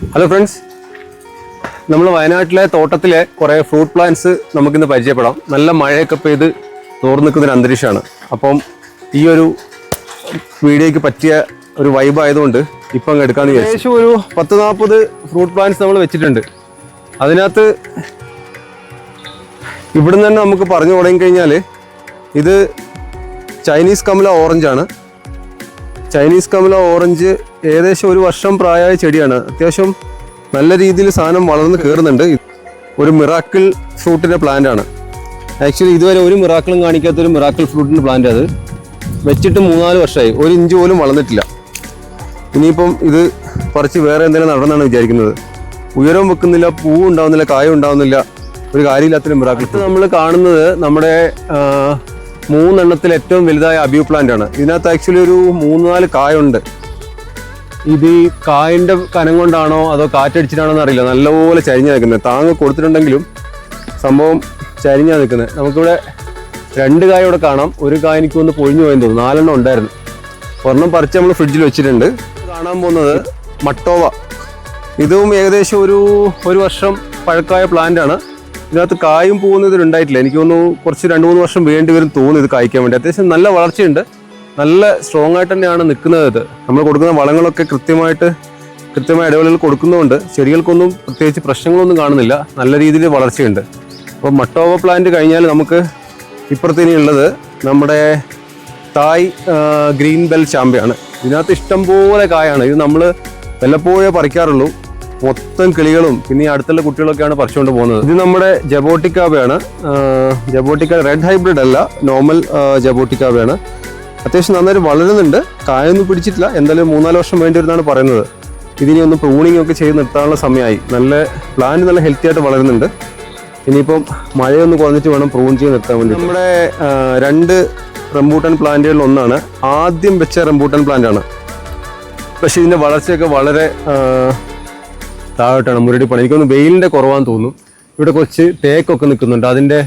Hello friends നമ്മൾ വയനാട്ടിലെ തോട്ടത്തിലെ കുറേ ഫ്രൂട്ട് പ്ലാന്റ്സ് നമുക്കിന്ന് പരിചയപ്പെടാം. നല്ല മഴയൊക്കെ പെയ്ത് തോർന്നു നിൽക്കുന്നൊരു അന്തരീക്ഷമാണ്. അപ്പം ഈ ഒരു വീഡിയോയ്ക്ക് പറ്റിയ ഒരു വൈബ് ആയതുകൊണ്ട് ഇപ്പം അങ്ങ് എടുക്കാമെന്ന് ഏകദേശം ഒരു പത്ത് നാൽപ്പത് ഫ്രൂട്ട് പ്ലാന്റ്സ് നമ്മൾ വെച്ചിട്ടുണ്ട്. അതിനകത്ത് ഇവിടുന്ന് തന്നെ നമുക്ക് പറഞ്ഞു തുടങ്ങി കഴിഞ്ഞാൽ ഇത് ചൈനീസ് കമല ഓറഞ്ചാണ് ചൈനീസ് കമല ഓറഞ്ച് ഏകദേശം ഒരു വർഷം പ്രായമായ ചെടിയാണ്. അത്യാവശ്യം നല്ല രീതിയിൽ സാധനം വളർന്ന് കയറുന്നുണ്ട് ഒരു മിറാക്കിൾ ഫ്രൂട്ടിന്റെ പ്ലാന്റ് ആണ്. ആക്ച്വലി ഇതുവരെ ഒരു മിറാക്കിളും കാണിക്കാത്ത ഒരു മിറാക്കിൾ ഫ്രൂട്ടിന്റെ പ്ലാന്റ് അത്. വെച്ചിട്ട് മൂന്നാൽ വർഷമായി. ഒരു ഇഞ്ച് പോലും വളർന്നിട്ടില്ല. ഇനിയിപ്പം ഇത് പറിച്ച് വേറെ എന്തെങ്കിലും നടണമെന്നാണ് വിചാരിക്കുന്നത്. ഉയരം വെക്കുന്നില്ല പൂ ഉണ്ടാവുന്നില്ല കായ ഉണ്ടാവുന്നില്ല ഒരു കാര്യമില്ലാത്തൊരു മിറാക്കിൾ നമ്മൾ കാണുന്നത് നമ്മുടെ മൂന്നെണ്ണത്തിൽ ഏറ്റവും വലുതായ അബ്യൂ പ്ലാന്റ് ആണ്. ഇതിനകത്ത് ആക്ച്വലി ഒരു മൂന്ന് നാല് കായുണ്ട്. ഇത് ഈ കായന്റെ കനം കൊണ്ടാണോ അതോ കാറ്റടിച്ചിട്ടാണോ എന്ന് അറിയില്ല. നല്ലപോലെ ചരിഞ്ഞാ നിൽക്കുന്നത് താങ്ങ് കൊടുത്തിട്ടുണ്ടെങ്കിലും സംഭവം ചരിഞ്ഞാ നിൽക്കുന്നത് നമുക്കിവിടെ രണ്ട് കായ ഇവിടെ കാണാം. ഒരു കായ എനിക്ക് ഒന്ന് പൊഴിഞ്ഞു പോയെന്ന് തോന്നുന്നു. നാലെണ്ണം ഉണ്ടായിരുന്നു. ഒരെണ്ണം പറിച്ച് നമ്മൾ ഫ്രിഡ്ജിൽ വെച്ചിട്ടുണ്ട്. കാണാൻ പോകുന്നത് മട്ടോവ. ഇതും ഏകദേശം ഒരു ഒരു വർഷം പഴക്കായ പ്ലാന്റ് ആണ്. ഇതിനകത്ത് കായും പൂവൊന്നും ഉണ്ടായിട്ടില്ല. എനിക്ക് തോന്നുന്നു കുറച്ച് രണ്ട് മൂന്ന് വർഷം വേണ്ടി വരും തോന്നുന്നു ഇത് കായ്ക്കാൻ വേണ്ടി. അത്യാവശ്യം നല്ല വളർച്ചയുണ്ട്. നല്ല സ്ട്രോങ് ആയിട്ട് തന്നെയാണ് നിൽക്കുന്നത് ഇത്. നമ്മൾ കൊടുക്കുന്ന വളങ്ങളൊക്കെ കൃത്യമായിട്ട് കൃത്യമായ ഇടവേളകൾ കൊടുക്കുന്നതുകൊണ്ട് ചെടികൾക്കൊന്നും പ്രത്യേകിച്ച് പ്രശ്നങ്ങളൊന്നും കാണുന്നില്ല. നല്ല രീതിയിൽ വളർച്ചയുണ്ട്. അപ്പോൾ മട്ടോവ പ്ലാന്റ് കഴിഞ്ഞാൽ നമുക്ക് ഇപ്പുറത്തേനി ഉള്ളത് നമ്മുടെ തായ് ഗ്രീൻ ബെൽ ചാമ്പയാണ് ഇതിനകത്ത് ഇഷ്ടംപോലെ കായാണ്. ഇത് നമ്മൾ വല്ലപ്പോഴേ പറിക്കാറുള്ളൂ. മൊത്തം കിളികളും പിന്നെ ഈ അടുത്തുള്ള കുട്ടികളൊക്കെയാണ് പറിച്ചുകൊണ്ട് പോകുന്നത്. ഇത് നമ്മുടെ ജബോട്ടിക്കാവയാണ്. ജബോട്ടിക്ക റെഡ് ഹൈബ്രിഡ് അല്ല നോർമൽ ജബോട്ടിക്കാവയാണ്. അത്യാവശ്യം നന്നായിട്ട് വളരുന്നുണ്ട്. കായൊന്നും പിടിച്ചിട്ടില്ല. എന്തായാലും മൂന്നാൽ വർഷം വേണ്ടി വരുന്നതാണ് പറയുന്നത്. ഇതിനി ഒന്ന് പ്രൂണിംഗ് ഒക്കെ ചെയ്ത് നിർത്താനുള്ള സമയമായി. നല്ല പ്ലാന്റ് നല്ല ഹെൽത്തി ആയിട്ട് വളരുന്നുണ്ട്. ഇനിയിപ്പം മഴയൊന്ന് കുറഞ്ഞിട്ട് വേണം പ്രൂൺ ചെയ്ത് നിർത്താൻ വേണ്ടി നമ്മുടെ രണ്ട് റംബൂട്ടൻ പ്ലാന്റുകളിൽ ഒന്നാണ്. ആദ്യം വെച്ച റംബൂട്ടൻ പ്ലാന്റ് ആണ്. പക്ഷേ ഇതിന്റെ വളർച്ചയൊക്കെ വളരെ താഴോട്ടാണ് മുരടിപ്പണി. പണി എനിക്കൊന്ന് വെയിലിന്റെ കുറവാന്ന് തോന്നും ഇവിടെ കുറച്ച് തേക്കൊക്കെ നിൽക്കുന്നുണ്ട്. അതിന്റെ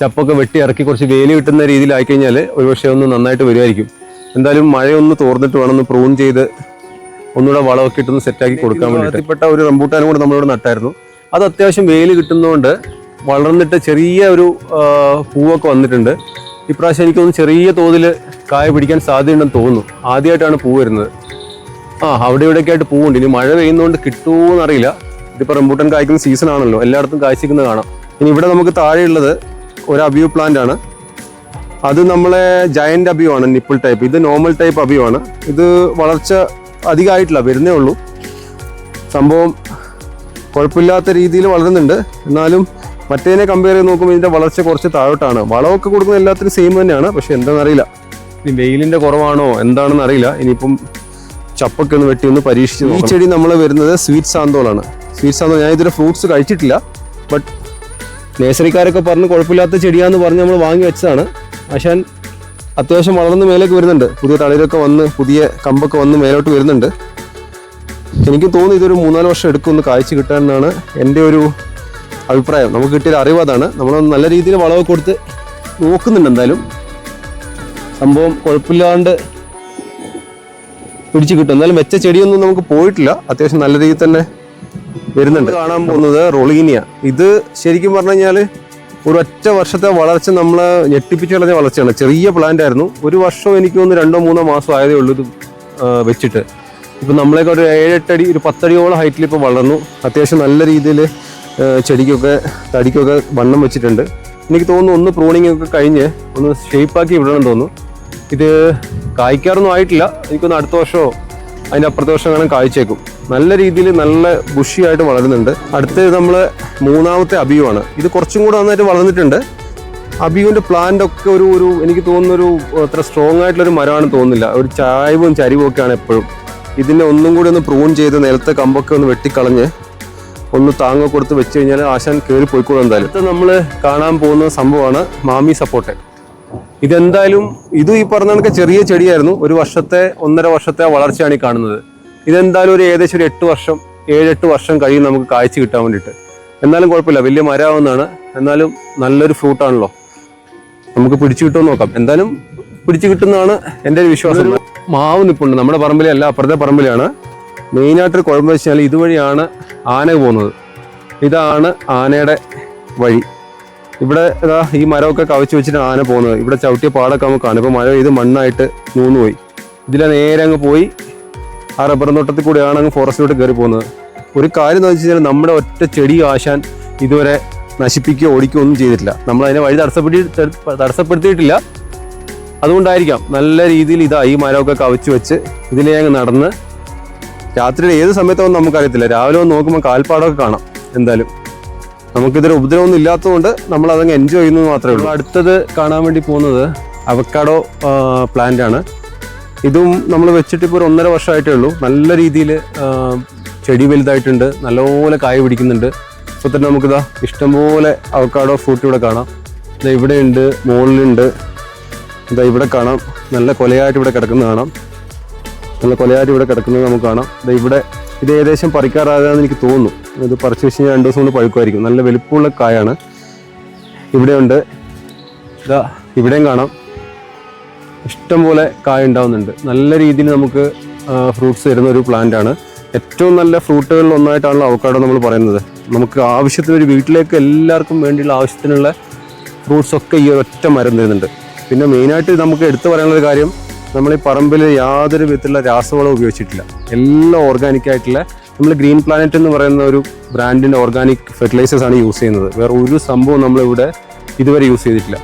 ചപ്പൊക്കെ വെട്ടി ഇറക്കി കുറച്ച് വെയിൽ കിട്ടുന്ന രീതിയിലായി കഴിഞ്ഞാൽ ഒരുപക്ഷെ ഒന്ന് നന്നായിട്ട് വരുമായിരിക്കും. എന്തായാലും മഴയൊന്ന് തോർന്നിട്ട് വേണം ഒന്ന് പ്രൂൺ ചെയ്ത് ഒന്നുകൂടെ വളമൊക്കെ ഇട്ടൊന്ന് സെറ്റാക്കി കൊടുക്കാൻ വേണ്ടിപ്പെട്ട ഒരു റംബൂട്ടാനും കൂടെ നമ്മളിവിടെ നട്ടായിരുന്നു. അത് അത്യാവശ്യം വെയിൽ കിട്ടുന്നതുകൊണ്ട് വളർന്നിട്ട് ചെറിയ ഒരു പൂവൊക്കെ വന്നിട്ടുണ്ട്. ഇപ്രാവശ്യം എനിക്കൊന്ന് ചെറിയ തോതിൽ കായ പിടിക്കാൻ സാധ്യതയുണ്ടെന്ന് തോന്നുന്നു. ആദ്യമായിട്ടാണ് പൂ വരുന്നത്. ആ അവിടെ ഇവിടെയൊക്കെ ആയിട്ട് പോകുന്നുണ്ട് ഇനി മഴ പെയ്യുന്നതുകൊണ്ട് കിട്ടുമോന്ന് അറിയില്ല. ഇതിപ്പോൾ റംബൂട്ടൻ കായ്ക്കുന്ന സീസൺ ആണല്ലോ. എല്ലായിടത്തും കായ്ച്ചിക്കുന്നത് കാണാം. ഇനി ഇവിടെ നമുക്ക് താഴെയുള്ളത് ഒരു അബിയു പ്ലാന്റ് ആണ്. അത് നമ്മളെ ജയന്റ് അബിയു ആണ് നിപ്പിൾ ടൈപ്പ് ഇത് നോർമൽ ടൈപ്പ് അബിയു ആണ്. ഇത് വളർച്ച അധികമായിട്ടില്ല വരുന്നേ ഉള്ളൂ. സംഭവം കുഴപ്പമില്ലാത്ത രീതിയിൽ വളരുന്നുണ്ട്. എന്നാലും മറ്റേതിനെ കമ്പയർ ചെയ്ത് നോക്കുമ്പോൾ ഇതിന്റെ വളർച്ച കുറച്ച് താഴോട്ടാണ്. വളമൊക്കെ കൊടുക്കുന്ന എല്ലാത്തിനും സെയിം തന്നെയാണ്. പക്ഷെ എന്താണെന്നറിയില്ല. ഇനി വെയിലിന്റെ കുറവാണോ? എന്താണെന്ന് അറിയില്ല. ഇനിയിപ്പം ചപ്പൊക്കെ ഒന്ന് വെട്ടി ഒന്ന് പരീക്ഷിച്ച്. ഈ ചെടി നമ്മളെ വരുന്നത് സ്വീറ്റ് സാന്തോളാണ്. സ്വീറ്റ് സാന്തോൾ ഞാൻ ഇതുവരെ ഫ്രൂട്ട്സ് കഴിച്ചിട്ടില്ല ബട്ട് നേഴ്സറിക്കാരൊക്കെ പറഞ്ഞ് കുഴപ്പമില്ലാത്ത ചെടിയാന്ന് പറഞ്ഞ് നമ്മൾ വാങ്ങി വെച്ചതാണ്. പക്ഷേ അത്യാവശ്യം വളർന്ന് മേലേക്ക് വരുന്നുണ്ട്. പുതിയ തളിരൊക്കെ വന്ന് പുതിയ കമ്പൊക്കെ വന്ന് മേലോട്ട് വരുന്നുണ്ട്. എനിക്ക് തോന്നുന്നു ഇതൊരു മൂന്നാൽ വർഷം എടുക്കും ഒന്ന് കായ്ച്ചു കിട്ടാനാണ് എന്റെ ഒരു അഭിപ്രായം. നമുക്ക് കിട്ടിയ അറിവ് അതാണ്. നമ്മൾ നല്ല രീതിയിൽ വളമൊക്കെ കൊടുത്ത് നോക്കുന്നുണ്ട് എന്തായാലും. സംഭവം കുഴപ്പമില്ലാണ്ട് പിടിച്ചു കിട്ടും. എന്നാലും വെച്ച ചെടിയൊന്നും നമുക്ക് പോയിട്ടില്ല. അത്യാവശ്യം നല്ല രീതിയിൽ തന്നെ വരുന്നുണ്ട്. കാണാൻ പോകുന്നത് റൊളീനിയ ഇത് ശരിക്കും പറഞ്ഞു കഴിഞ്ഞാൽ ഒരു ഒറ്റ വർഷത്തെ വളർച്ച നമ്മൾ ഞെട്ടിപ്പിച്ച് കളഞ്ഞ വളർച്ചയാണ്. ചെറിയ പ്ലാന്റ് ആയിരുന്നു. ഒരു വർഷം എനിക്ക് ഒന്ന് രണ്ടോ മൂന്നോ മാസം ആയതേ ഉള്ളൂ ഇത് വെച്ചിട്ട്. ഇപ്പം നമ്മളെയൊക്കെ ഒരു ഏഴെട്ടടി ഒരു പത്തടിയോളം ഹൈറ്റിൽ ഇപ്പോൾ വളർന്നു. അത്യാവശ്യം നല്ല രീതിയിൽ ചെടിക്കൊക്കെ തടിക്കൊക്കെ വണ്ണം വെച്ചിട്ടുണ്ട്. എനിക്ക് തോന്നുന്നു ഒന്ന് പ്രൂണിങ്ങൊക്കെ ഒക്കെ കഴിഞ്ഞ് ഒന്ന് ഷേപ്പാക്കി വിടണം തോന്നുന്നു. ഇത് കായ്ക്കാറൊന്നും ആയിട്ടില്ല. എനിക്കൊന്ന് അടുത്ത വർഷമോ അതിന്റെ അപ്പുറത്തെ വർഷം കാണാൻ നല്ല രീതിയിൽ നല്ല ബുഷിയായിട്ട് വളരുന്നുണ്ട്. അടുത്ത് നമ്മൾ മൂന്നാമത്തെ അബിയുമാണ് ഇത് കുറച്ചും കൂടെ നന്നായിട്ട് വളർന്നിട്ടുണ്ട്. അബിയുവിന്റെ പ്ലാന്റ് ഒക്കെ ഒരു ഒരു എനിക്ക് തോന്നുന്ന ഒരു അത്ര സ്ട്രോങ് ആയിട്ടുള്ളൊരു മരമാണെന്ന് തോന്നുന്നില്ല. ഒരു ചായവും ചരിവും ഒക്കെയാണ് എപ്പോഴും. ഇതിനെ ഒന്നും കൂടി ഒന്ന് പ്രൂൺ ചെയ്ത് നിലത്തെ കമ്പൊക്കെ ഒന്ന് വെട്ടിക്കളഞ്ഞ് ഒന്ന് താങ്ങ കൊടുത്ത് വെച്ച് കഴിഞ്ഞാൽ ആശാൻ കയറി പോയിക്കോളും എന്തായാലും. നമ്മൾ കാണാൻ പോകുന്ന സംഭവമാണ് മാമി സപ്പോർട്ട്. ഇതെന്തായാലും ഇത് ഈ പറഞ്ഞ കണക്ക് ചെറിയ ചെടിയായിരുന്നു. ഒരു വർഷത്തെ ഒന്നര വർഷത്തെ വളർച്ചയാണ് ഈ കാണുന്നത്. ഇതെന്തായാലും ഒരു ഏകദേശം ഒരു എട്ട് വർഷം ഏഴെട്ട് വർഷം കഴിയും നമുക്ക് കാഴ്ച കിട്ടാൻ വേണ്ടിയിട്ട്. എന്നാലും കുഴപ്പമില്ല. വലിയ മരമാവുന്നതാണ്. എന്നാലും നല്ലൊരു ഫ്രൂട്ടാണല്ലോ. നമുക്ക് പിടിച്ചു കിട്ടുമെന്ന് നോക്കാം. എന്തായാലും പിടിച്ചു കിട്ടുന്നതാണ് എന്റെ ഒരു വിശ്വാസം. മാവ് നിപ്പുണ്ട്. നമ്മുടെ പറമ്പിലല്ല അപ്പുറത്തെ പറമ്പിലാണ്. മെയിനായിട്ടൊരു കുഴപ്പം വെച്ചാൽ ഇതുവഴിയാണ് ആന പോകുന്നത്. ഇതാണ് ആനയുടെ വഴി. ഇവിടെ ഇതാ ഈ മരമൊക്കെ കവച്ച് വെച്ചിട്ട് ആന പോകുന്നത്. ഇവിടെ ചവിട്ടിയ പാടൊക്കെ നമുക്ക് കാണും. ഇപ്പോൾ മഴ ഇത് മണ്ണായിട്ട് നൂന്ന് പോയി ഇതിലെ നേരെ അങ്ങ് പോയി. ആ റബ്ബർ തോട്ടത്തിൽ കൂടെയാണ് അങ്ങ് ഫോറസ്റ്റിലോട്ട് കയറി പോകുന്നത്. ഒരു കാര്യം എന്ന് വെച്ച് കഴിഞ്ഞാൽ നമ്മുടെ ഒറ്റ ചെടി ആശാൻ ഇതുവരെ നശിപ്പിക്കുകയോ ഓടിക്കുകയോ ഒന്നും ചെയ്തിട്ടില്ല. നമ്മൾ അതിനെ വഴി തടസ്സപ്പെടുത്തി തടസ്സപ്പെടുത്തിയിട്ടില്ല. അതുകൊണ്ടായിരിക്കാം നല്ല രീതിയിൽ ഇതാ ഈ മരമൊക്കെ കവച്ച് വെച്ച് ഇതിലേ അങ്ങ് നടന്ന് രാത്രിയിൽ ഏത് സമയത്തൊന്നും നമുക്കറിയത്തില്ല. രാവിലെ ഒന്ന് നോക്കുമ്പോൾ കാൽപ്പാടമൊക്കെ കാണാം. എന്തായാലും. നമുക്കിതൊരു ഉപദ്രവമൊന്നും ഇല്ലാത്തതുകൊണ്ട് നമ്മൾ അതങ്ങ് എൻജോയ് ചെയ്യുന്നത് മാത്രമേ ഉള്ളൂ. അടുത്തത് കാണാൻ വേണ്ടി പോകുന്നത് അവക്കാഡോ പ്ലാന്റ് ആണ്. ഇതും നമ്മൾ വെച്ചിട്ട് ഇപ്പോൾ ഒരു ഒന്നര വർഷമായിട്ടേ ഉള്ളൂ. നല്ല രീതിയിൽ ചെടി വലുതായിട്ടുണ്ട്. നല്ലപോലെ കായ പിടിക്കുന്നുണ്ട്. ഇപ്പോൾ തന്നെ നമുക്കിതാ ഇഷ്ടംപോലെ അവക്കാഡോ ഫ്രൂട്ട് ഇവിടെ കാണാം. ഇതാ ഇവിടെയുണ്ട് മുകളിലുണ്ട്. ഇതാ ഇവിടെ കാണാം. നല്ല കൊലയായിട്ട് ഇവിടെ കിടക്കുന്നത് കാണാം. നല്ല കൊലയായിട്ട് ഇവിടെ കിടക്കുന്നത് നമുക്ക് കാണാം. ഇതാ ഇവിടെ ഇത് ഏകദേശം പറിക്കാറാകാന്ന് എനിക്ക് തോന്നുന്നു. ഇത് പറിച്ചു വെച്ച് കഴിഞ്ഞാൽ രണ്ട് ദിവസം കൊണ്ട് പഴുക്കുമായിരിക്കും. നല്ല വലിപ്പമുള്ള കായാണ്. ഇവിടെയുണ്ട്. ഇതാ ഇവിടെയും കാണാം. ഇഷ്ടംപോലെ കായ ഉണ്ടാവുന്നുണ്ട്. നല്ല രീതിയിൽ നമുക്ക് ഫ്രൂട്ട്സ് തരുന്ന ഒരു പ്ലാന്റ് ആണ്. ഏറ്റവും നല്ല ഫ്രൂട്ടുകളിൽ ഒന്നായിട്ടാണല്ലോ അവക്കാടോ നമ്മൾ പറയുന്നത്. നമുക്ക് ആവശ്യത്തിന് ഒരു വീട്ടിലേക്ക് എല്ലാവർക്കും വേണ്ടിയുള്ള ആവശ്യത്തിനുള്ള ഫ്രൂട്ട്സ് ഒക്കെ ഈ ഒറ്റ മരം തരുന്നുണ്ട്. പിന്നെ മെയിനായിട്ട് നമുക്ക് എടുത്തു പറയാനുള്ള കാര്യം നമ്മൾ ഈ പറമ്പിൽ യാതൊരു വിധത്തിലുള്ള രാസവളം ഉപയോഗിച്ചിട്ടില്ല. എല്ലാം ഓർഗാനിക് ആയിട്ടുള്ള നമ്മൾ ഗ്രീൻ പ്ലാനറ്റ് എന്ന് പറയുന്ന ഒരു ബ്രാൻഡിന്റെ ഓർഗാനിക് ഫെർട്ടിലൈസേഴ്സ് ആണ് യൂസ് ചെയ്യുന്നത്. വേറെ ഒരു സംഭവം നമ്മളിവിടെ ഇതുവരെ യൂസ് ചെയ്തിട്ടില്ല.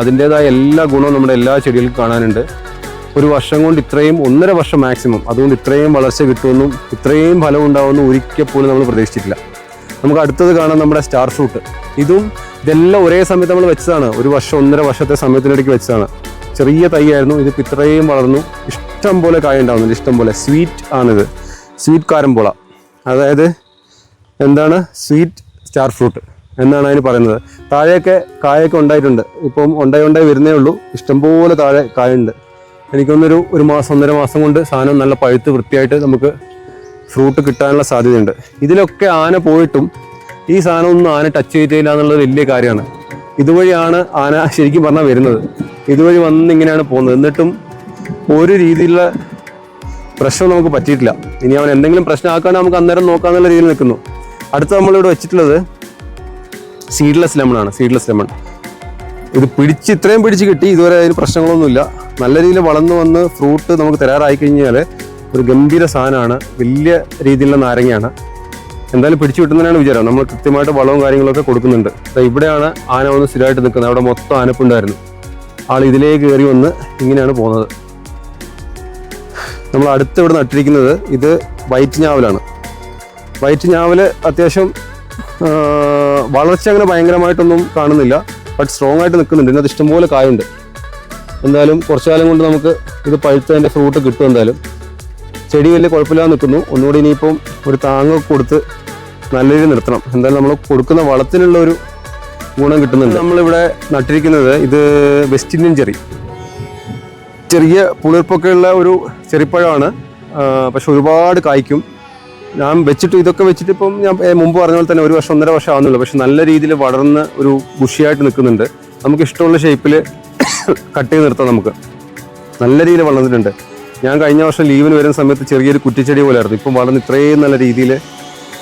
അതിന്റെതായ എല്ലാ ഗുണവും നമ്മുടെ എല്ലാ ചെടികൾക്കും കാണാനുണ്ട്. ഒരു വർഷം കൊണ്ട് ഇത്രയും ഒന്നര വർഷം മാക്സിമം അതുകൊണ്ട് ഇത്രയും വളർച്ച കിട്ടുമെന്നും ഇത്രയും ഫലം ഉണ്ടാവുമെന്നും ഒരിക്കൽ പോലും നമ്മൾ പ്രതീക്ഷിച്ചിട്ടില്ല. നമുക്ക് അടുത്തത് കാണാം നമ്മുടെ സ്റ്റാർ ഫ്രൂട്ട് ഇതും ഇതെല്ലാം ഒരേ സമയത്ത് നമ്മൾ വെച്ചതാണ്. ഒരു വർഷം ഒന്നര വർഷത്തെ സമയത്തിനിടയ്ക്ക് വെച്ചതാണ്. ചെറിയ തൈയായിരുന്നു. ഇത് ഇത്രയും വളർന്നു. ഇഷ്ടം പോലെ കായ ഉണ്ടാവുന്നുണ്ട്. ഇഷ്ടം പോലെ. സ്വീറ്റ് ആണിത്. സ്വീറ്റ് കാരമ്പോള അതായത് എന്താണ്? സ്വീറ്റ് സ്റ്റാർ ഫ്രൂട്ട് എന്നാണ് അതിന് പറയുന്നത്. താഴെയൊക്കെ കായൊക്കെ ഉണ്ടായിട്ടുണ്ട്. ഇപ്പം ഉണ്ടായി ഉണ്ടായി വരുന്നേ ഉള്ളൂ. ഇഷ്ടംപോലെ താഴെ കായുണ്ട്. എനിക്കൊന്നൊരു ഒരു മാസം ഒന്നര മാസം കൊണ്ട് സാധനം നല്ല പഴുത്ത് വൃത്തിയായിട്ട് നമുക്ക് ഫ്രൂട്ട് കിട്ടാനുള്ള സാധ്യതയുണ്ട്. ഇതിലൊക്കെ ആന പോയിട്ടും ഈ സാധനം ഒന്നും ആന ടച്ച് ചെയ്തില്ല എന്നുള്ളത് വലിയ കാര്യമാണ്. ഇതുവഴിയാണ് ആന ശരിക്കും പറഞ്ഞാൽ വരുന്നത്. ഇതുവഴി വന്ന് ഇങ്ങനെയാണ് പോകുന്നത്. എന്നിട്ടും ഒരു രീതിയിലുള്ള പ്രശ്നം നമുക്ക് പറ്റിയിട്ടില്ല. ഇനി അവൻ എന്തെങ്കിലും പ്രശ്നമാക്കാൻ നമുക്ക് അന്നേരം നോക്കാന്നുള്ള രീതിയിൽ നിൽക്കുന്നു. അടുത്ത നമ്മളിവിടെ വെച്ചിട്ടുള്ളത് സീഡ്ലെസ് ലെമൺ ആണ്. സീഡ്ലെസ് ലെമൺ ഇത് പിടിച്ച് ഇത്രയും പിടിച്ച് കിട്ടി. ഇതുവരെ അതിന് പ്രശ്നങ്ങളൊന്നുമില്ല. നല്ല രീതിയിൽ വളർന്നു വന്ന് ഫ്രൂട്ട് നമുക്ക് തരാറായി കഴിഞ്ഞാൽ ഒരു ഗംഭീര സാധനമാണ്. വലിയ രീതിയിലുള്ള നാരങ്ങയാണ്. എന്തായാലും പിടിച്ചു കിട്ടുന്നതിനാണ് വിചാരം. നമ്മൾ കൃത്യമായിട്ട് വളവും കാര്യങ്ങളൊക്കെ കൊടുക്കുന്നുണ്ട്. ഇവിടെയാണ് ആന വന്ന് സ്ഥിരമായിട്ട് നിൽക്കുന്നത്. അവിടെ മൊത്തം ആനപ്പുണ്ടായിരുന്നു. ആൾ ഇതിലേക്ക് കയറി വന്ന് ഇങ്ങനെയാണ് പോകുന്നത്. നമ്മൾ അടുത്ത് ഇവിടെ നട്ടിരിക്കുന്നത് ഇത് വൈറ്റ് ഞാവലാണ്. വൈറ്റ് ഞാവൽ അത്യാവശ്യം വളർച്ച അങ്ങനെ ഭയങ്കരമായിട്ടൊന്നും കാണുന്നില്ല. ബട്ട് സ്ട്രോങ് ആയിട്ട് നിൽക്കുന്നുണ്ട്. ഇതിനകത്ത് ഇഷ്ടംപോലെ കായുണ്ട്. എന്തായാലും കുറച്ചു കാലം കൊണ്ട് നമുക്ക് ഇത് പഴുത്തതിന്റെ ഫ്രൂട്ട് കിട്ടും എന്തായാലും. ചെടി വലിയ കുഴപ്പമില്ലാതെ നിൽക്കുന്നു. ഒന്നുകൂടി ഇനിയിപ്പം ഒരു താങ്ങ് കൊടുത്ത് നല്ല രീതിയിൽ നിർത്തണം. എന്തായാലും നമ്മൾ കൊടുക്കുന്ന വളത്തിനുള്ള ഒരു ഗുണം കിട്ടുന്നുണ്ട്. നമ്മളിവിടെ നട്ടിരിക്കുന്നത് ഇത് വെസ്റ്റ് ഇന്ത്യൻ ചെറി. ചെറിയ പുളിർപ്പൊക്കെയുള്ള ഒരു ചെറിപ്പഴമാണ്. പക്ഷെ ഒരുപാട് കായ്ക്കും. ഞാൻ വെച്ചിട്ട് ഇതൊക്കെ വെച്ചിട്ട് ഇപ്പം ഞാൻ മുമ്പ് പറഞ്ഞ പോലെ തന്നെ ഒരു വർഷം ഒന്നര വർഷം ആവുന്നുള്ളൂ. പക്ഷെ നല്ല രീതിയിൽ വളർന്ന് ഒരു ബുഷിയായിട്ട് നിൽക്കുന്നുണ്ട്. നമുക്ക് ഇഷ്ടമുള്ള ഷേപ്പിൽ കട്ട് ചെയ്ത് നിർത്താം നമുക്ക്. നല്ല രീതിയിൽ വളർന്നിട്ടുണ്ട്. ഞാൻ കഴിഞ്ഞ വർഷം ലീവിന് വരുന്ന സമയത്ത് ചെറിയൊരു കുറ്റിച്ചെടി പോലെയായിരുന്നു ഇപ്പം വളർന്ന് ഇത്രയും നല്ല രീതിയിൽ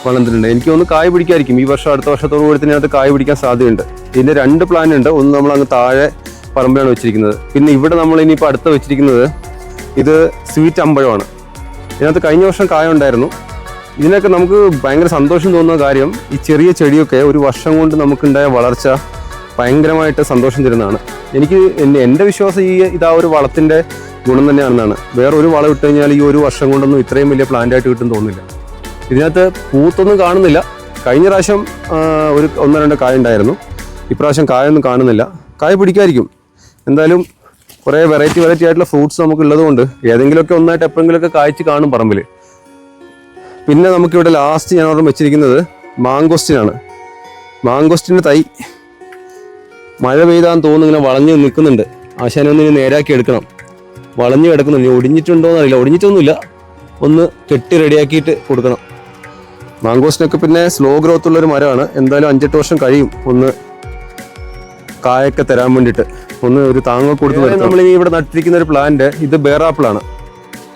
വളർന്നിട്ടുണ്ട്. എനിക്ക് ഒന്ന് കായ് പിടിക്കായിരിക്കും. ഈ വർഷം അടുത്ത വർഷത്തോട് കൂടി തന്നെ അത് കായ് പിടിക്കാൻ സാധ്യതയുണ്ട്. ഇതിന്റെ രണ്ട് പ്ലാൻ ഉണ്ട്. ഒന്ന് നമ്മൾ അങ്ങ് താഴെ പറമ്പിലാണ് വെച്ചിരിക്കുന്നത്. പിന്നെ ഇവിടെ നമ്മൾ ഇനിയിപ്പോൾ അടുത്ത് വെച്ചിരിക്കുന്നത് ഇത് സ്വീറ്റ് അമ്പഴമാണ്. ഇതിനകത്ത് കഴിഞ്ഞ വർഷം കായ ഉണ്ടായിരുന്നു. ഇതിനൊക്കെ നമുക്ക് ഭയങ്കര സന്തോഷം തോന്നുന്ന കാര്യം ഈ ചെറിയ ചെടിയൊക്കെ ഒരു വർഷം കൊണ്ട് നമുക്കുണ്ടായ വളർച്ച ഭയങ്കരമായിട്ട് സന്തോഷം തരുന്നതാണ്. എനിക്ക് എന്റെ വിശ്വാസം ഈ ഇതാ ഒരു വളത്തിന്റെ ഗുണം തന്നെയാണെന്നാണ്. വേറെ ഒരു വളം ഇട്ട് കഴിഞ്ഞാൽ ഈ ഒരു വർഷം കൊണ്ടൊന്നും ഇത്രയും വലിയ പ്ലാന്റ് ആയിട്ട് കിട്ടും തോന്നുന്നില്ല. ഇതിനകത്ത് പൂത്തൊന്നും കാണുന്നില്ല. കഴിഞ്ഞ പ്രാവശ്യം ഒരു ഒന്നോ രണ്ടോ കായ ഉണ്ടായിരുന്നു. ഇപ്രാവശ്യം കായൊന്നും കാണുന്നില്ല. കായ പിടിക്കായിരിക്കും. എന്തായാലും കുറേ വെറൈറ്റി വെറൈറ്റി ആയിട്ടുള്ള ഫ്രൂട്ട്സ് നമുക്ക് ഉള്ളതുകൊണ്ട് ഏതെങ്കിലുമൊക്കെ ഒന്നായിട്ട് എപ്പോഴെങ്കിലുമൊക്കെ കായ്ച്ച് കാണും പറമ്പിൽ. പിന്നെ നമുക്കിവിടെ ലാസ്റ്റ് ഞാൻ അവിടെ വെച്ചിരിക്കുന്നത് മാങ്കോസ്റ്റിനാണ് മാങ്കോസ്റ്റിന്റെ തൈ മഴ പെയ്താന്ന് തോന്നുന്നു ഇങ്ങനെ വളഞ്ഞ് നിൽക്കുന്നുണ്ട്. ആശാനൊന്നിനെ നേരാക്കി എടുക്കണം. വളഞ്ഞു കിടക്കുന്നുണ്ട് ഇനി ഒടിഞ്ഞിട്ടുണ്ടോ എന്നറിയില്ല. ഒടിഞ്ഞിട്ടൊന്നുമില്ല. ഒന്ന് കെട്ടി റെഡിയാക്കിയിട്ട് കൊടുക്കണം. മാങ്കോസിനൊക്കെ പിന്നെ സ്ലോ ഗ്രോത്ത് ഉള്ളൊരു മരമാണ്. എന്തായാലും അഞ്ചെട്ട് വർഷം കഴിയും. ഒന്ന് കായൊക്കെ തരാൻ വേണ്ടിയിട്ട്. ഒന്ന് ഒരു താങ്ങ കൊടുത്ത് നമ്മൾ ഇനി ഇവിടെ നട്ടിരിക്കുന്ന ഒരു പ്ലാന്റ് ഇത് ബേറാപ്പിളാണ്.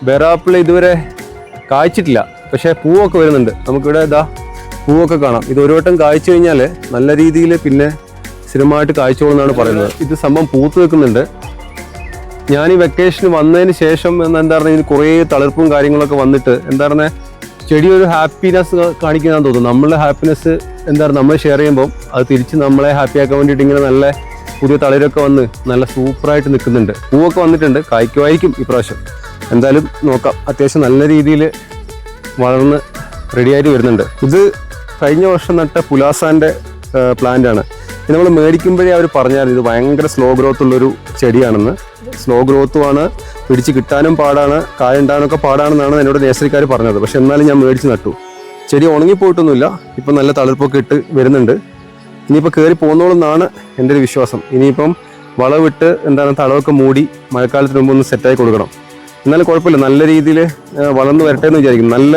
ബേറാപ്പിൾ ഇതുവരെ കായ്ച്ചിട്ടില്ല. പക്ഷേ പൂവൊക്കെ വരുന്നുണ്ട്. നമുക്കിവിടെ ഇതാ പൂവൊക്കെ കാണാം. ഇത് ഒരു വട്ടം കായ്ച്ചു കഴിഞ്ഞാൽ നല്ല രീതിയിൽ പിന്നെ സ്ഥിരമായിട്ട് കായ്ച്ചോളെന്നാണ് പറയുന്നത്. ഇത് സംഭവം പൂത്ത് വെക്കുന്നുണ്ട് ഞാൻ ഈ വെക്കേഷന് വന്നതിന് ശേഷം എന്താ പറഞ്ഞാൽ ഇതിന് കുറേ തളിർപ്പും കാര്യങ്ങളൊക്കെ വന്നിട്ട് എന്താ പറഞ്ഞാൽ ചെടി ഒരു ഹാപ്പിനെസ് കാണിക്കുന്നതാന്ന് തോന്നുന്നു. നമ്മളുടെ ഹാപ്പിനെസ് എന്താ പറയുക നമ്മൾ ഷെയർ ചെയ്യുമ്പോൾ അത് തിരിച്ച് നമ്മളെ ഹാപ്പി ആക്കാൻ വേണ്ടിയിട്ട് ഇങ്ങനെ നല്ല പുതിയ തളിരൊക്കെ വന്ന് നല്ല സൂപ്പറായിട്ട് നിൽക്കുന്നുണ്ട്. പൂവൊക്കെ വന്നിട്ടുണ്ട്. കായ്ക്കുമായിരിക്കും ഇപ്രാവശ്യം എന്തായാലും നോക്കാം. അത്യാവശ്യം നല്ല രീതിയിൽ വളർന്ന് റെഡിയായിട്ട് വരുന്നുണ്ട്. ഇത് കഴിഞ്ഞ വർഷം നട്ട പുലാസാന്റെ പ്ലാന്റ് ആണ്. ഇത് നമ്മൾ മേടിക്കുമ്പോഴേ അവർ പറഞ്ഞാൽ ഇത് ഭയങ്കര സ്ലോ ഗ്രോത്ത് ഉള്ളൊരു ചെടിയാണെന്ന്. സ്ലോ ഗ്രോത്തുമാണ് പിടിച്ച് കിട്ടാനും പാടാണ്. കായ ഉണ്ടാകാനൊക്കെ പാടാണെന്നാണ് എന്നോട് നേഴ്സറിക്കാർ പറഞ്ഞത്. പക്ഷെ എന്നാലും ഞാൻ മേടിച്ച് നട്ടു. ചെടി ഉണങ്ങിപ്പോയിട്ടൊന്നുമില്ല. ഇപ്പം നല്ല തളിർപ്പൊക്കെ ഇട്ട് വരുന്നുണ്ട്. ഇനിയിപ്പോൾ കയറി പോകുന്നോളെന്നാണ് എന്റെ ഒരു വിശ്വാസം. ഇനിയിപ്പം വളവിട്ട് എന്താണ് തളവൊക്കെ മൂടി മഴക്കാലത്തിന് മുമ്പ് ഒന്ന് സെറ്റായി കൊടുക്കണം. എന്നാലും കുഴപ്പമില്ല. നല്ല രീതിയിൽ വളർന്നു വരട്ടെ എന്ന് വിചാരിക്കും നല്ല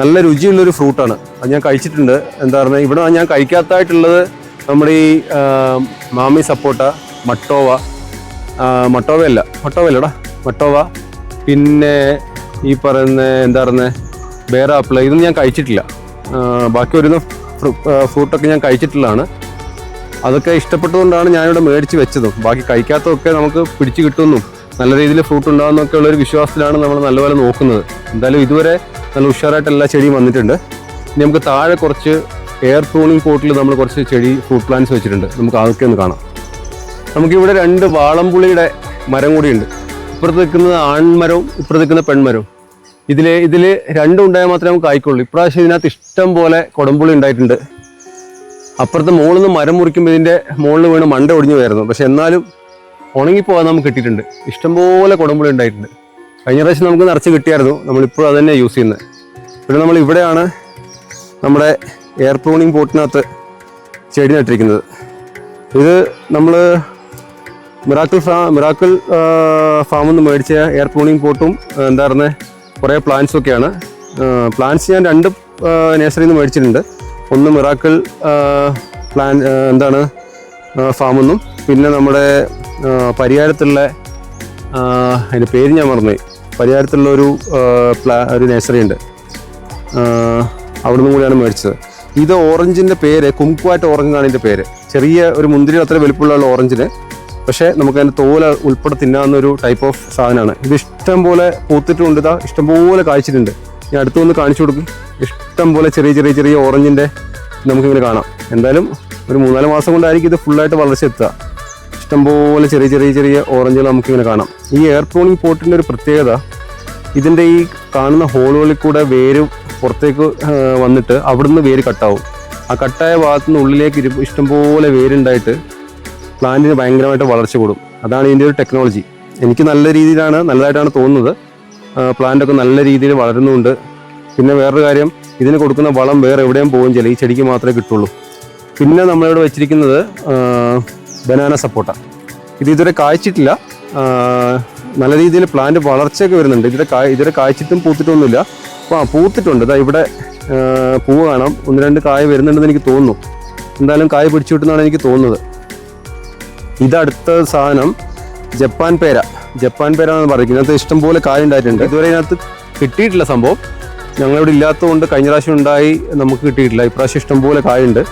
നല്ല രുചിയുള്ളൊരു ഫ്രൂട്ടാണ്. അത് ഞാൻ കഴിച്ചിട്ടുണ്ട്. എന്താ പറയുക ഇവിടെ ഞാൻ കഴിക്കാത്തതായിട്ടുള്ളത് നമ്മുടെ ഈ മാമി സപ്പോട്ട മട്ടോവ മട്ടോവയല്ല. മട്ടോവയല്ലടാ. മട്ടോവ. പിന്നെ ഈ പറയുന്ന എന്താ പറയുന്നത് ആപ്പിൾ ഇതൊന്നും ഞാൻ കഴിച്ചിട്ടില്ല. ബാക്കി വരുന്ന ഫ്രൂട്ടൊക്കെ ഞാൻ കഴിച്ചിട്ടുള്ളതാണ്. അതൊക്കെ ഇഷ്ടപ്പെട്ടതുകൊണ്ടാണ് ഞാനിവിടെ മേടിച്ച് വെച്ചതും. ബാക്കി കഴിക്കാത്തതൊക്കെ നമുക്ക് പിടിച്ചു കിട്ടുമെന്നും നല്ല രീതിയിൽ ഫ്രൂട്ട് ഉണ്ടാകുന്നൊക്കെ ഉള്ളൊരു വിശ്വാസത്തിലാണ് നമ്മൾ നല്ലപോലെ നോക്കുന്നത്. എന്തായാലും ഇതുവരെ നല്ല ഉഷാറായിട്ട് എല്ലാ ചെടിയും വന്നിട്ടുണ്ട്. ഇനി നമുക്ക് താഴെ കുറച്ച് എയർ പ്രൂണിങ് പോട്ടിൽ നമ്മൾ കുറച്ച് ചെടി ഫ്രൂട്ട് പ്ലാന്റ്സ് വെച്ചിട്ടുണ്ട്. നമുക്ക് അതൊക്കെ ഒന്ന് കാണാം. നമുക്കിവിടെ രണ്ട് വാളംപുളിയുടെ മരം കൂടിയുണ്ട്. ഇപ്പുറത്ത് നിൽക്കുന്നത് ആൺമരവും ഇപ്പുറത്ത് നിൽക്കുന്ന പെൺമരവും. ഇതിൽ ഇതിൽ രണ്ടും ഉണ്ടായാൽ മാത്രമേ നമുക്ക് കായ്ക്കുള്ളൂ ഇപ്രാവശ്യം ഇതിനകത്ത് ഇഷ്ടം പോലെ കൊടംപുളി ഉണ്ടായിട്ടുണ്ട്. അപ്പുറത്ത് മുകളിൽ നിന്ന് മരം മുറിക്കുമ്പോൾ ഇതിന്റെ മുകളിൽ വീണ് മണ്ട ഒടിഞ്ഞു വരുന്നു പക്ഷെ എന്നാലും ഉണങ്ങിപ്പോകാൻ നമുക്ക് കിട്ടിയിട്ടുണ്ട്. ഇഷ്ടംപോലെ കുടംപുളി ഉണ്ടായിട്ടുണ്ട്. കഴിഞ്ഞ പ്രാവശ്യം നമുക്ക് നിറച്ച് കിട്ടിയായിരുന്നു. നമ്മളിപ്പോൾ അത് തന്നെ യൂസ് ചെയ്യുന്നത്. പിന്നെ നമ്മൾ ഇവിടെയാണ് നമ്മുടെ എയർ പ്രൂണിങ് പോട്ടിനകത്ത് ചെടി നട്ടിരിക്കുന്നത് ഇത് നമ്മൾ മിറാക്കിൾ ഫാ മിറാക്കിൾ ഫാമിൽ മേടിച്ച എയർ പ്രൂണിങ് പോട്ടും എന്താ പറയുന്നത് കുറേ പ്ലാന്റ്സും ഒക്കെയാണ്. പ്ലാന്റ്സ് ഞാൻ രണ്ട് നേഴ്സറിയിൽ നിന്ന് മേടിച്ചിട്ടുണ്ട്. ഒന്ന് മിറാക്കിൾ പ്ലാൻ എന്താണ് ഫാമിൽ നിന്നും പിന്നെ നമ്മുടെ പരിയാരത്തുള്ള അതിന്റെ പേര് ഞാൻ മറന്നുപോയി. പരിയാരത്തുള്ള ഒരു പ്ലാ ഒരു നേഴ്സറി ഉണ്ട് അവിടുന്ന് കൂടിയാണ് മേടിച്ചത്. ഇത് ഓറഞ്ചിന്റെ പേര് കുംക്വാറ്റ് ഓറഞ്ച് എന്നാണ് ഇതിന്റെ പേര്. ചെറിയ ഒരു മുന്തിരി അത്ര വലുപ്പമുള്ള ഓറഞ്ചിന്. പക്ഷേ നമുക്ക് അതിന്റെ തോല ഉൾപ്പെടെ തിന്നാവുന്ന ഒരു ടൈപ്പ് ഓഫ് സാധനമാണ്. ഇത് ഇഷ്ടം പോലെ പൂത്തിട്ടുണ്ട് ഇതാ ഇഷ്ടം പോലെ ഞാൻ അടുത്തു വന്ന് കാണിച്ചു കൊടുക്കും. ഇഷ്ടം പോലെ ചെറിയ ചെറിയ ചെറിയ ഓറഞ്ചിന്റെ നമുക്കിങ്ങനെ കാണാം. എന്തായാലും ഒരു മൂന്നാൽ മാസം കൊണ്ടായിരിക്കും ഇത് ഫുള്ളായിട്ട് വളർച്ച എത്തുക. ഇഷ്ടംപോലെ ചെറിയ ചെറിയ ചെറിയ ഓറഞ്ചുകൾ നമുക്കിങ്ങനെ കാണാം. ഈ എയർ പ്രൂണിങ് പോട്ടിന്റെ ഒരു പ്രത്യേകത ഇതിന്റെ ഈ കാണുന്ന ഹോളുകളിൽ കൂടെ വേര് പുറത്തേക്ക് വന്നിട്ട് അവിടുന്ന് വേര് കട്ടാവും ആ കട്ടായ ഭാഗത്തുനിന്ന് ഉള്ളിലേക്ക് ഇഷ്ടംപോലെ വേരുണ്ടായിട്ട് പ്ലാന്റിന് ഭയങ്കരമായിട്ട് വളർച്ച കൂടും. അതാണ് ഇതിന്റെ ഒരു ടെക്നോളജി എനിക്ക് നല്ല രീതിയിലാണ് നല്ലതായിട്ടാണ് തോന്നുന്നത്. പ്ലാന്റൊക്കെ നല്ല രീതിയിൽ വളരുന്നുണ്ട്. പിന്നെ വേറൊരു കാര്യം ഇതിന് കൊടുക്കുന്ന വളം വേറെ എവിടെയും പോകുന്നില്ല ഈ ചെടിക്ക് മാത്രമേ കിട്ടുള്ളൂ. പിന്നെ നമ്മളിവിടെ വെച്ചിരിക്കുന്നത് ബനാന സപ്പോട്ട. ഇത് ഇതുവരെ കായ്ച്ചിട്ടില്ല. നല്ല രീതിയിൽ പ്ലാന്റ് വളർച്ചയൊക്കെ വരുന്നുണ്ട്. ഇതിന്റെ കായ് ഇതുവരെ കായ്ച്ചിട്ടും പൂത്തിട്ടൊന്നുമില്ല. അപ്പോൾ ആ പൂത്തിട്ടുണ്ട്. ഇതാ ഇവിടെ പൂവ് കാണാം. ഒന്ന് രണ്ട് കായ വരുന്നുണ്ടെന്ന് എനിക്ക് തോന്നുന്നു. എന്തായാലും കായ പിടിച്ചു കിട്ടുന്നതാണ് എനിക്ക് തോന്നുന്നത്. ഇതടുത്ത സാധനം ജപ്പാൻ പേര. ജപ്പാൻ പേര എന്ന് പറയുന്നത്. ഇതിനകത്ത് ഇഷ്ടംപോലെ കാര്യം ഉണ്ടായിട്ടുണ്ട്. ഇതുവരെ ഇതിനകത്ത് കിട്ടിയിട്ടില്ല സംഭവം. ഞങ്ങളിവിടെ ഇല്ലാത്തതുകൊണ്ട് കഴിഞ്ഞ പ്രാവശ്യം ഉണ്ടായി നമുക്ക് കിട്ടിയിട്ടില്ല. ഇപ്രാവശ്യം ഇഷ്ടംപോലെ കായുണ്ട്.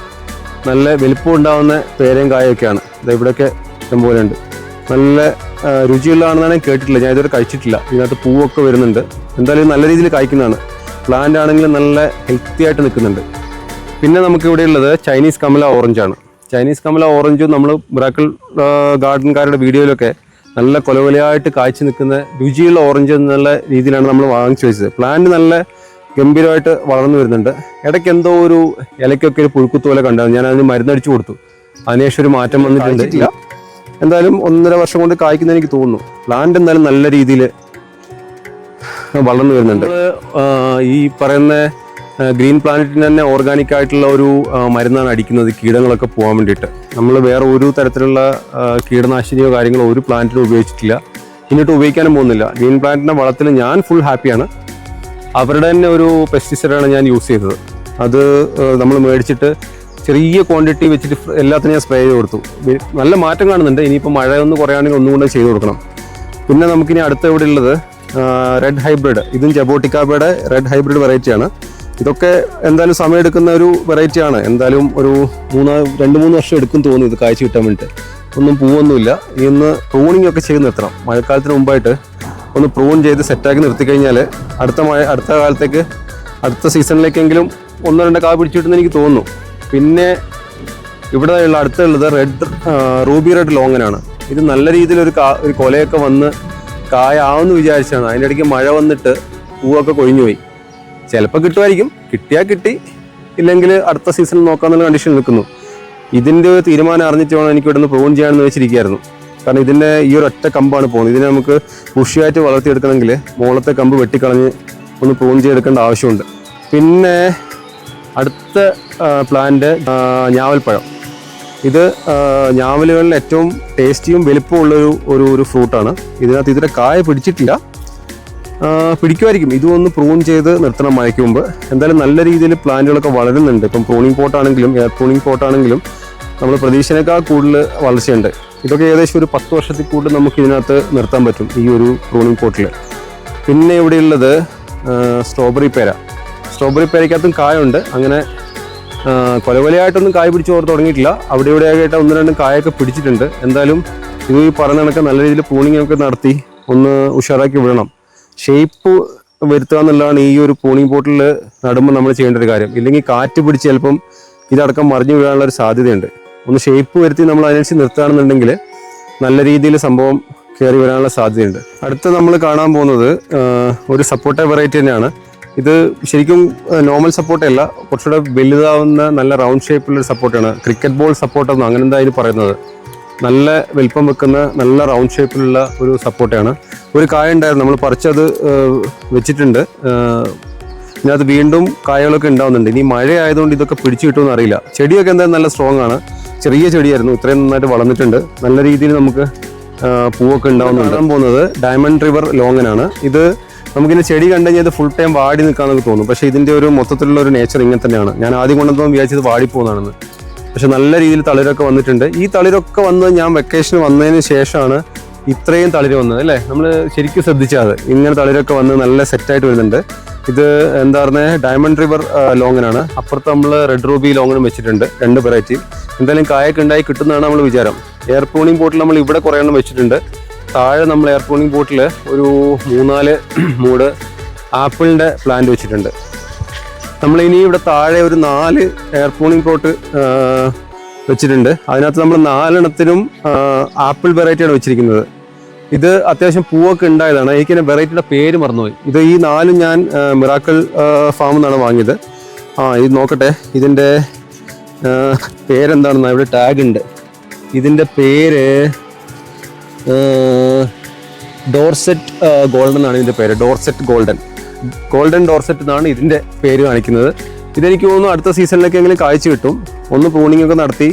നല്ല വലിപ്പം ഉണ്ടാവുന്ന പേരയും കായൊക്കെയാണ്. ഇത് ഇവിടെയൊക്കെ ഇഷ്ടംപോലെ ഉണ്ട്. നല്ല രുചിയുള്ളതാണെന്നാണ് കേട്ടിട്ടില്ല. ഞാൻ ഇതുവരെ കഴിച്ചിട്ടില്ല. ഇതിനകത്ത് പൂവൊക്കെ വരുന്നുണ്ട്. എന്തായാലും നല്ല രീതിയിൽ കായ്ക്കുന്നതാണ്. പ്ലാന്റ് ആണെങ്കിലും നല്ല ഹെൽത്തി ആയിട്ട് നിൽക്കുന്നുണ്ട്. പിന്നെ നമുക്ക് ഇവിടെ ഉള്ളത് ചൈനീസ് കമല ഓറഞ്ചാണ് ചൈനീസ് കമല ഓറഞ്ചും നമ്മൾ മിറാക്കിൾ ഗാർഡൻകാരുടെ വീഡിയോയിലൊക്കെ നല്ല കൊലകൊലയായിട്ട് കാഴ്ച നിൽക്കുന്ന രുചിയുള്ള ഓറഞ്ച് എന്നുള്ള രീതിയിലാണ് നമ്മൾ വാങ്ങിച്ചു വെച്ചത്. പ്ലാന്റ് നല്ല ഗംഭീരമായിട്ട് വളർന്നു വരുന്നുണ്ട്. ഇടയ്ക്ക് എന്തോ ഒരു ഇലയ്ക്കൊക്കെ ഒരു പുഴുക്കുത്ത് പോലെ കണ്ടായിരുന്നു. ഞാൻ അതിന് മരുന്നടിച്ചു കൊടുത്തു. അതിനുശേഷം ഒരു മാറ്റം വന്നിട്ടുണ്ട്. എന്തായാലും ഒന്നര വർഷം കൊണ്ട് കായ്ക്കുന്ന എനിക്ക് തോന്നുന്നു. പ്ലാന്റ് എന്തായാലും നല്ല രീതിയിൽ വളർന്നു വരുന്നുണ്ട്. ഈ പറയുന്ന ഗ്രീൻ പ്ലാനറ്റിന് തന്നെ ഓർഗാനിക് ആയിട്ടുള്ള ഒരു മരുന്നാണ് അടിക്കുന്നത്. കീടങ്ങളൊക്കെ പോകാൻ വേണ്ടിയിട്ട്. നമ്മൾ വേറെ ഒരു തരത്തിലുള്ള കീടനാശിനിയോ കാര്യങ്ങളോ ഒരു പ്ലാന്റിനും ഉപയോഗിച്ചിട്ടില്ല. ഇന്നിട്ട് ഉപയോഗിക്കാനും പോകുന്നില്ല. ഗ്രീൻ പ്ലാന്റിന്റെ വളത്തിൽ ഞാൻ ഫുൾ ഹാപ്പിയാണ് അവരുടെ തന്നെ ഒരു പെസ്റ്റിസൈഡാണ് ഞാൻ യൂസ് ചെയ്തത്. അത് നമ്മൾ മേടിച്ചിട്ട് ചെറിയ ക്വാണ്ടിറ്റി വെച്ചിട്ട് എല്ലാത്തിനും ഞാൻ സ്പ്രേ ചെയ്ത് കൊടുത്തു. നല്ല മാറ്റം കാണുന്നുണ്ട്. ഇനിയിപ്പോൾ മഴ ഒന്ന് കുറയാണെങ്കിൽ ഒന്നും കൂടെ ചെയ്ത് കൊടുക്കണം. പിന്നെ നമുക്കിനി അടുത്ത ഇവിടെ ഉള്ളത് റെഡ് ഹൈബ്രിഡ് ഇതും ജബോട്ടിക്കാബയുടെ റെഡ് ഹൈബ്രിഡ് വെറൈറ്റിയാണ് ഇതൊക്കെ എന്തായാലും സമയമെടുക്കുന്ന ഒരു വെറൈറ്റിയാണ് എന്തായാലും ഒരു മൂന്ന് രണ്ട് മൂന്ന് വർഷം എടുക്കും തോന്നി ഇത് കാഴ്ച കിട്ടാൻ വേണ്ടിയിട്ട് ഒന്നും പൂവൊന്നുമില്ല. ഇന്ന് പ്രൂണിംഗ് ഒക്കെ ചെയ്ത് നിർത്തണം. മഴക്കാലത്തിന് മുമ്പായിട്ട് ഒന്ന് പ്രൂൺ ചെയ്ത് സെറ്റാക്കി നിർത്തി കഴിഞ്ഞാൽ അടുത്ത മഴ അടുത്ത കാലത്തേക്ക് അടുത്ത സീസണിലേക്കെങ്കിലും ഒന്നോ രണ്ടോ കാ പിടിച്ചിട്ടെന്ന് എനിക്ക് തോന്നുന്നു. പിന്നെ ഇവിടെ ഉള്ള അടുത്തുള്ളത് റെഡ് റൂബി റെഡ് ലോങ്ങനാണ്. ഇത് നല്ല രീതിയിൽ ഒരു കാ ഒരു കൊലയൊക്കെ വന്ന് കായ ആവുമെന്ന് വിചാരിച്ചാണ്. അതിന്റെ ഇടയ്ക്ക് മഴ വന്നിട്ട് പൂവൊക്കെ കൊഴിഞ്ഞു പോയി ചിലപ്പോൾ കിട്ടുമായിരിക്കും. കിട്ടിയാൽ കിട്ടി. ഇല്ലെങ്കിൽ അടുത്ത സീസൺ നോക്കാമെന്നുള്ള കണ്ടീഷൻ നിൽക്കുന്നു. ഇതിന്റെ ഒരു തീരുമാനം അറിഞ്ഞിട്ട് വേണം എനിക്ക് ഇവിടുന്ന് പ്രൂൺ ചെയ്യാമെന്ന് വെച്ചിരിക്കുകയായിരുന്നു. കാരണം ഇതിന്റെ ഈ ഒരു ഒറ്റ കമ്പാണ് പോകുന്നത്. ഇതിനെ നമുക്ക് പുഷിയായിട്ട് വളർത്തിയെടുക്കണമെങ്കിൽ മുകളത്തെ കമ്പ് വെട്ടിക്കളഞ്ഞ് ഒന്ന് പ്രൂൺ ചെയ്തെടുക്കേണ്ട ആവശ്യമുണ്ട്. പിന്നെ അടുത്ത പ്ലാന്റ് ഞാവൽപ്പഴം. ഇത് ഞാവലുകളിൽ ഏറ്റവും ടേസ്റ്റിയും വലിപ്പമുള്ളൊരു ഒരു ഒരു ഫ്രൂട്ടാണ് ഇതിനകത്ത് ഇതിന്റെ കായ പിടിച്ചിട്ടില്ല. പിടിക്കുമായിരിക്കും. ഇതും ഒന്ന് പ്രൂൺ ചെയ്ത് നിർത്തണം മഴയ്ക്ക് മുമ്പ്. എന്തായാലും നല്ല രീതിയിൽ പ്ലാന്റുകളൊക്കെ വളരുന്നുണ്ട്. ഇപ്പം പ്രൂണിങ് പോട്ടാണെങ്കിലും എയർ പ്രൂണിങ് പോട്ടാണെങ്കിലും നമ്മൾ പ്രതീക്ഷനേക്കാൾ കൂടുതൽ വളർച്ചയുണ്ട്. ഇതൊക്കെ ഏകദേശം ഒരു പത്ത് വർഷത്തിൽ കൂടുതൽ നമുക്ക് ഇതിനകത്ത് നിർത്താൻ പറ്റും ഈ ഒരു പ്രൂണിങ് പോട്ടിൽ പിന്നെ ഇവിടെയുള്ളത് സ്ട്രോബെറി പേര. സ്ട്രോബെറി പേരയ്ക്കകത്തും കായുണ്ട്. അങ്ങനെ കൊലകൊലയായിട്ടൊന്നും കൊല കൊലയായിട്ടൊന്നും കായ പിടിച്ച് ഓർത്ത് തുടങ്ങിയിട്ടില്ല. അവിടെ ഇവിടെ ആയിട്ട് ഒന്ന് രണ്ടും കായൊക്കെ പിടിച്ചിട്ടുണ്ട്. എന്തായാലും ഇത് പറഞ്ഞ കണക്ക് നല്ല രീതിയിൽ പ്രൂണിംഗ് ഒക്കെ നടത്തി ഒന്ന് ഉഷാറാക്കി വിടണം. ഷേപ്പ് വരുത്തുക എന്നുള്ളതാണ് ഈ ഒരു പൂണിംഗ് പോട്ടിൽ നടുമ്പോൾ നമ്മൾ ചെയ്യേണ്ട ഒരു കാര്യം. ഇല്ലെങ്കിൽ കാറ്റ് പിടിച്ച് ചിലപ്പം ഇതടക്കം മറിഞ്ഞു വീഴാനുള്ള ഒരു സാധ്യതയുണ്ട്. ഒന്ന് ഷേപ്പ് വരുത്തി നമ്മൾ അതിനനുസരിച്ച് നിർത്തുകയാണെന്നുണ്ടെങ്കിൽ നല്ല രീതിയിൽ സംഭവം കയറി വരാനുള്ള സാധ്യതയുണ്ട്. അടുത്ത നമ്മൾ കാണാൻ പോകുന്നത് ഒരു സപ്പോർട്ട വെറൈറ്റി തന്നെയാണ്. ഇത് ശരിക്കും നോർമൽ സപ്പോർട്ടല്ല കുറച്ചുകൂടെ വലുതാവുന്ന നല്ല റൗണ്ട് ഷേപ്പിലുള്ള സപ്പോർട്ടാണ് ക്രിക്കറ്റ് ബോൾ സപ്പോർട്ടൊന്നും അങ്ങനെ എന്താ പറയുന്നത്? നല്ല വലിപ്പം വെക്കുന്ന നല്ല റൗണ്ട് ഷേപ്പിലുള്ള ഒരു സപ്പോർട്ടാണ് ഒരു കായ ഉണ്ടായിരുന്നു. നമ്മൾ പറിച്ചത് വെച്ചിട്ടുണ്ട്. ഇതിനകത്ത് വീണ്ടും കായകളൊക്കെ ഉണ്ടാവുന്നുണ്ട്. ഇനി മഴയായതുകൊണ്ട് ഇതൊക്കെ പിടിച്ചു കിട്ടുമെന്ന് അറിയില്ല. ചെടിയൊക്കെ എന്തായാലും നല്ല സ്ട്രോങ് ആണ്. ചെറിയ ചെടിയായിരുന്നു. ഇത്രയും നന്നായിട്ട് വളർന്നിട്ടുണ്ട്. നല്ല രീതിയിൽ നമുക്ക് പൂവൊക്കെ ഉണ്ടാവുന്നുണ്ട്. പോകുന്നത് ഡയമണ്ട് റിവർ ലോങ്ങനാണ് ഇത് നമുക്കിനി ചെടി കണ്ടു കഴിഞ്ഞാൽ ഇത് ഫുൾ ടൈം വാടി നിൽക്കാന്നൊക്കെ തോന്നും. പക്ഷേ ഇതിന്റെ ഒരു മൊത്തത്തിലുള്ള ഒരു നേച്ചർ ഇങ്ങനെ തന്നെയാണ്. ഞാൻ ആദ്യം കൊണ്ടുവന്നപ്പോൾ വിചാരിച്ചത് വാടിപ്പോകുന്നതാണെന്ന് പക്ഷെ നല്ല രീതിയിൽ തളിരൊക്കെ വന്നിട്ടുണ്ട്. ഈ തളിരൊക്കെ വന്ന് ഞാൻ വെക്കേഷൻ വന്നതിന് ശേഷമാണ് ഇത്രയും തളിര് വന്നത് അല്ലേ? നമ്മൾ ശരിക്കും ശ്രദ്ധിച്ചാൽ അത്. ഇങ്ങനെ തളിരൊക്കെ വന്ന് നല്ല സെറ്റായിട്ട് വരുന്നുണ്ട്. ഇത് എന്താ പറയുന്നത് ഡയമണ്ട് റിവർ ലോങ്ങിനാണ്. അപ്പുറത്ത് നമ്മൾ റെഡ് റൂബി ലോങ്ങിനും വെച്ചിട്ടുണ്ട് രണ്ട് വെറൈറ്റി എന്തായാലും കായൊക്കെ ഉണ്ടായി കിട്ടുന്നതാണ് നമ്മൾ വിചാരം. എയർ പ്രൂണിംഗ് ബോട്ടിൽ നമ്മൾ ഇവിടെ കുറേ എണ്ണം വെച്ചിട്ടുണ്ട്. താഴെ നമ്മൾ എയർ പ്രൂണിംഗ് ബോട്ടിൽ ഒരു മൂന്നാൽ മൂട് ആപ്പിളിന്റെ പ്ലാന്റ് വെച്ചിട്ടുണ്ട്. നമ്മൾ ഇനി ഇവിടെ താഴെ ഒരു നാല് എയർ പൂണിംഗ് പോട്ട് വെച്ചിട്ടുണ്ട്. അതിനകത്ത് നമ്മൾ നാലെണ്ണത്തിനും ആപ്പിൾ വെറൈറ്റിയാണ് വെച്ചിരിക്കുന്നത്. ഇത് അത്യാവശ്യം പൂവൊക്കെ ഉണ്ടായതാണ്. എനിക്ക് എന്റെ വെറൈറ്റിയുടെ പേര് മറന്നുപോയി. ഇത് ഈ നാലും ഞാൻ മിറാക്കിൾ ഫാമിൽ നിന്നാണ് വാങ്ങിയത്. ആ ഇത് നോക്കട്ടെ. ഇതിന്റെ പേരെന്താണെന്ന് ഇവിടെ ടാഗ് ഉണ്ട്. ഇതിന്റെ പേര് ഡോർസെറ്റ് ഗോൾഡൻ ആണ് ഇതിന്റെ പേര്. ഡോർസെറ്റ് ഗോൾഡൻ ഗോൾഡൻ ഡോർസെറ്റ് എന്നാണ് ഇതിന്റെ പേര് കാണിക്കുന്നത്. ഇതെനിക്ക് തോന്നുന്നു അടുത്ത സീസണിലേക്കെങ്കിലും കാഴ്ച കിട്ടും. ഒന്ന് പ്രൂണിംഗ് ഒക്കെ നടത്തി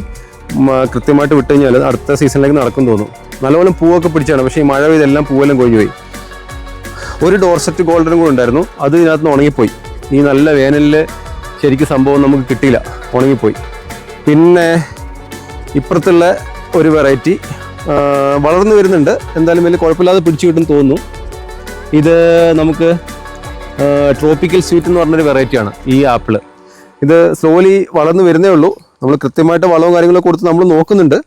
കൃത്യമായിട്ട് വിട്ടു കഴിഞ്ഞാൽ അടുത്ത സീസണിലേക്ക് നടക്കും തോന്നും. നല്ലപോലെ പൂവൊക്കെ പിടിച്ചാണ് പക്ഷേ ഈ മഴ പെയ്തെല്ലാം പൂവെല്ലാം കൊഴിഞ്ഞു പോയി ഒരു ഡോർസെറ്റ് ഗോൾഡനും കൂടെ ഉണ്ടായിരുന്നു. അത് ഇതിനകത്ത് നിന്ന് ഉണങ്ങിപ്പോയി. ഈ നല്ല വേനലിൽ ശരിക്കും സംഭവം നമുക്ക് കിട്ടിയില്ല. ഉണങ്ങിപ്പോയി. പിന്നെ ഇപ്പുറത്തുള്ള ഒരു വെറൈറ്റി വളർന്നു വരുന്നുണ്ട്. എന്തായാലും വലിയ കുഴപ്പമില്ലാതെ പിടിച്ചു കിട്ടും തോന്നുന്നു. ഇത് നമുക്ക് ട്രോപ്പിക്കൽ സ്വീറ്റ് എന്ന് പറഞ്ഞൊരു വെറൈറ്റിയാണ് ഈ ആപ്പിൾ ഇത് സ്ലോലി വളർന്നു വരുന്നേ ഉള്ളൂ. നമ്മൾ കൃത്യമായിട്ട് വളവും കാര്യങ്ങളൊക്കെ കൊടുത്ത് നമ്മൾ നോക്കുന്നുണ്ട്.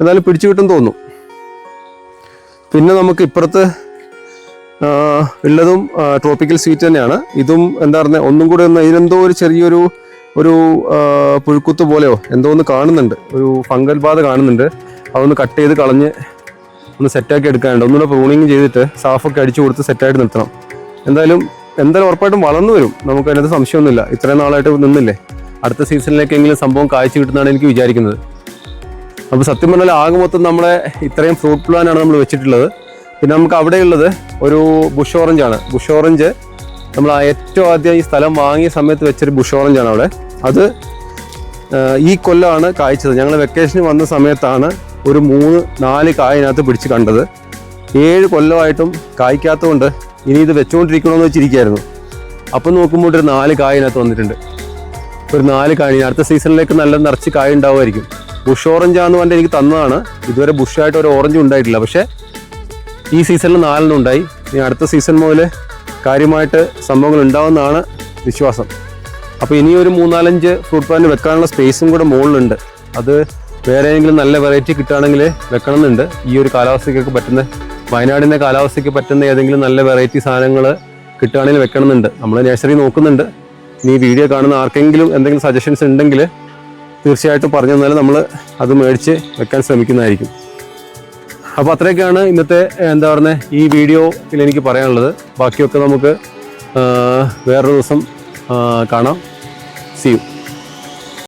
എന്നാലും പിടിച്ചു കിട്ടും തോന്നും പിന്നെ നമുക്ക് ഇപ്പുറത്ത് ഉള്ളതും ട്രോപ്പിക്കൽ സ്വീറ്റ് തന്നെയാണ്. ഇതും എന്താ പറയുക ഒന്നും കൂടെ ഒന്ന് ഇതിനെന്തോ ഒരു ചെറിയൊരു ഒരു പുഴുക്കുത്ത് പോലെയോ എന്തോ ഒന്ന് കാണുന്നുണ്ട്. ഒരു ഫംഗൽ ബാധ കാണുന്നുണ്ട്. അതൊന്ന് കട്ട് ചെയ്ത് കളഞ്ഞ് ഒന്ന് സെറ്റാക്കി എടുക്കാനുണ്ട്. ഒന്നുകൂടെ പ്രൂണിങ് ചെയ്തിട്ട് സാഫൊക്കെ അടിച്ചു കൊടുത്ത് സെറ്റായിട്ട് നിർത്തണം. എന്തായാലും എന്തായാലും ഉറപ്പായിട്ടും വളർന്നു വരും. നമുക്ക് അതിനകത്ത് സംശയമൊന്നുമില്ല. ഇത്രയും നാളായിട്ട് നിന്നില്ലേ? അടുത്ത സീസണിലേക്കെങ്കിലും സംഭവം കാഴ്ച കിട്ടുന്നതാണ് എനിക്ക് വിചാരിക്കുന്നത്. അപ്പോൾ സത്യം പറഞ്ഞാൽ ആകെ മൊത്തം നമ്മളെ ഇത്രയും ഫ്രൂട്ട് പ്ലാനാണ് നമ്മൾ വെച്ചിട്ടുള്ളത്. പിന്നെ നമുക്ക് അവിടെയുള്ളത് ഒരു ബുഷ് ഓറഞ്ച് ആണ്. ബുഷ് ഓറഞ്ച് നമ്മൾ ഏറ്റവും ആദ്യം ഈ സ്ഥലം വാങ്ങിയ സമയത്ത് വെച്ചൊരു ബുഷ് ഓറഞ്ച് ആണ് അവിടെ. അത് ഈ കൊല്ലമാണ് കായ്ച്ചത്. ഞങ്ങൾ വെക്കേഷന് വന്ന സമയത്താണ് ഒരു മൂന്ന് നാല് കായതിനകത്ത് പിടിച്ച് കണ്ടത്. ഏഴ് കൊല്ലമായിട്ടും കായ്ക്കാത്തതുകൊണ്ട് ഇനി ഇത് വെച്ചുകൊണ്ടിരിക്കണമെന്ന് വെച്ചിരിക്കുകയായിരുന്നു അപ്പം നോക്കുമ്പോൾ ഒരു നാല് കായതിനകത്ത് വന്നിട്ടുണ്ട്. ഒരു നാല് കായ അടുത്ത സീസണിലേക്ക് നല്ല നിറച്ച് കായ ഉണ്ടാവുമായിരിക്കും. ബുഷ് ഓറഞ്ച് ആണെന്ന് പറഞ്ഞിട്ട് എനിക്ക് തന്നതാണ്. ഇതുവരെ ബുഷായിട്ട് ഒരു ഓറഞ്ച് ഉണ്ടായിട്ടില്ല. പക്ഷേ ഈ സീസണിൽ നാലെണ്ണം ഉണ്ടായി. ഇനി അടുത്ത സീസൺ മുതൽ കാര്യമായിട്ട് സംഭവങ്ങൾ ഉണ്ടാവുമെന്നാണ് വിശ്വാസം. അപ്പോൾ ഇനി ഒരു മൂന്നാലഞ്ച് ഫ്രൂട്ട് പ്ലാന്റ് വെക്കാനുള്ള സ്പേസും കൂടെ മുകളിലുണ്ട്. അത് വേറെ ഏതെങ്കിലും നല്ല വെറൈറ്റി കിട്ടുകയാണെങ്കിൽ വെക്കണമെന്നുണ്ട്. ഈ ഒരു കാലാവസ്ഥയ്ക്കൊക്കെ പറ്റുന്ന വയനാടിന്റെ കാലാവസ്ഥയ്ക്ക് പറ്റുന്ന ഏതെങ്കിലും നല്ല വെറൈറ്റി സാധനങ്ങൾ കിട്ടുകയാണെങ്കിൽ വെക്കണമെന്നുണ്ട്. നമ്മൾ നേഴ്സറി നോക്കുന്നുണ്ട്. ഇനി വീഡിയോ കാണുന്ന ആർക്കെങ്കിലും എന്തെങ്കിലും സജഷൻസ് ഉണ്ടെങ്കിൽ തീർച്ചയായിട്ടും പറഞ്ഞു തന്നാൽ നമ്മൾ അത് മേടിച്ച് വെക്കാൻ ശ്രമിക്കുന്നതായിരിക്കും. അപ്പോൾ അത്രയൊക്കെയാണ് ഇന്നത്തെ എന്താ പറയുന്നത് ഈ വീഡിയോയിൽ എനിക്ക് പറയാനുള്ളത്. ബാക്കിയൊക്കെ നമുക്ക് വേറൊരു ദിവസം കാണാം. C U